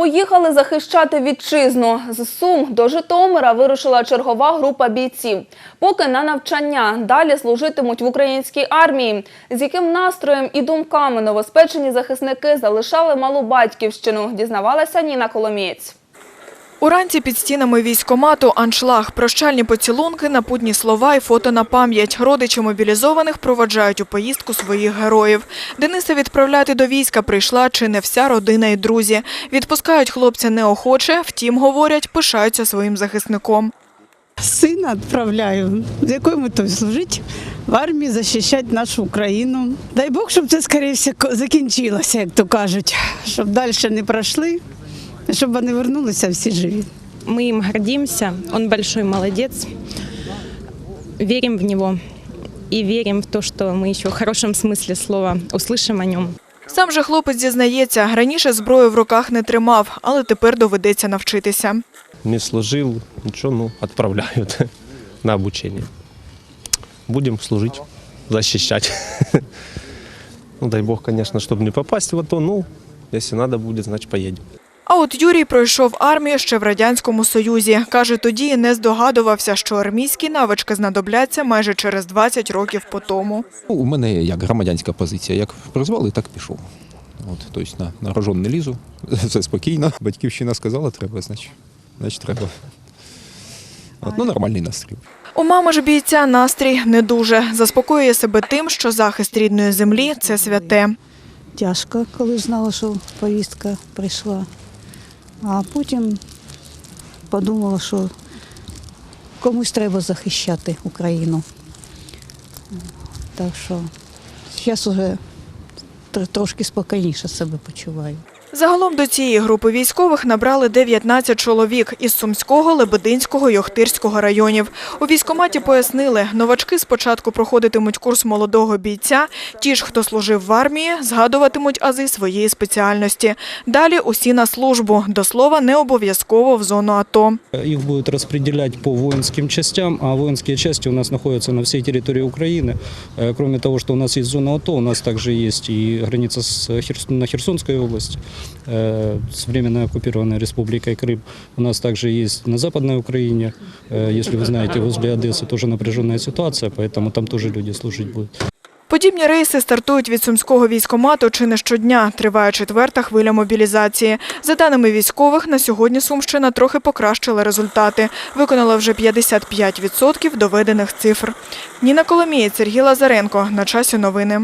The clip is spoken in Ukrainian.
Поїхали захищати вітчизну. З Сум до Житомира вирушила чергова група бійців. Поки на навчання далі служитимуть в українській армії. З яким настроєм і думками новоспечені захисники залишали малу батьківщину, дізнавалася Ніна Коломієць. Уранці під стінами військомату аншлаг, прощальні поцілунки, напутні слова і фото на пам'ять. Родичі мобілізованих проводжають у поїздку своїх героїв. Дениса відправляти до війська прийшла чи не вся родина і друзі. Відпускають хлопця неохоче, втім, говорять, пишаються своїм захисником. Сина відправляю, з якою метою служити в армії, захищати нашу Україну. Дай Бог, щоб це скоріше закінчилося, як то кажуть, щоб далі не пройшли, щоб вони вернулися всі живі. Мы им гордимся. Он большой молодец. Верим в него и верим в то, что мы еще в хорошем смысле слова услышим о нем. Сам же хлопець зізнається, раніше зброю в руках не тримав, але тепер доведеться навчитися. не служил, ничего, ну, отправляют на обучение. Будем служить, защищать. Ну, дай бог, конечно, чтобы не попасть в АТО, ну, если надо будет, значит, поедем. А от Юрій пройшов армію ще в Радянському Союзі. Каже, тоді не здогадувався, що армійські навички знадобляться майже через 20 років по тому. Ну, У мене як громадянська позиція. Як призвали, так пішов. От, тобто на, на рожон не лізу, все спокійно. Батьківщина сказала, треба, значить, значить треба. От, ну, нормальний настрій. У мами ж бійця настрій не дуже. Заспокоює себе тим, що захист рідної землі – це святе. тяжко, коли знала, що повістка прийшла. А потім подумала, що комусь треба захищати Україну. Так що зараз вже трошки спокійніше себе почуваю. Загалом до цієї групи військових набрали 19 чоловік із Сумського, Лебединського і Охтирського районів. У військкоматі пояснили, новачки спочатку проходитимуть курс молодого бійця. Ті ж, хто служив в армії, згадуватимуть ази своєї спеціальності. Далі усі на службу. До слова, не обов'язково в зону АТО. Их будут распределять по воинским частям, а воинские части у нас находятся на всей территории Украины. Э, Кроме того, что у нас есть зона АТО, у нас и граница с Херс- на Херсонской области, э, с временно оккупированной республикой Крым. У нас также есть на Западной Украине, э, если вы знаете, возле Одессы тоже напряженная ситуация, поэтому там тоже люди служить будут. Подібні рейси стартують від сумського військомату чи не щодня. Триває четверта хвиля мобілізації. За даними військових, на сьогодні Сумщина трохи покращила результати. Виконала вже 55% доведених цифр. Ніна Коломієць, Сергій Лазаренко. На часі новини.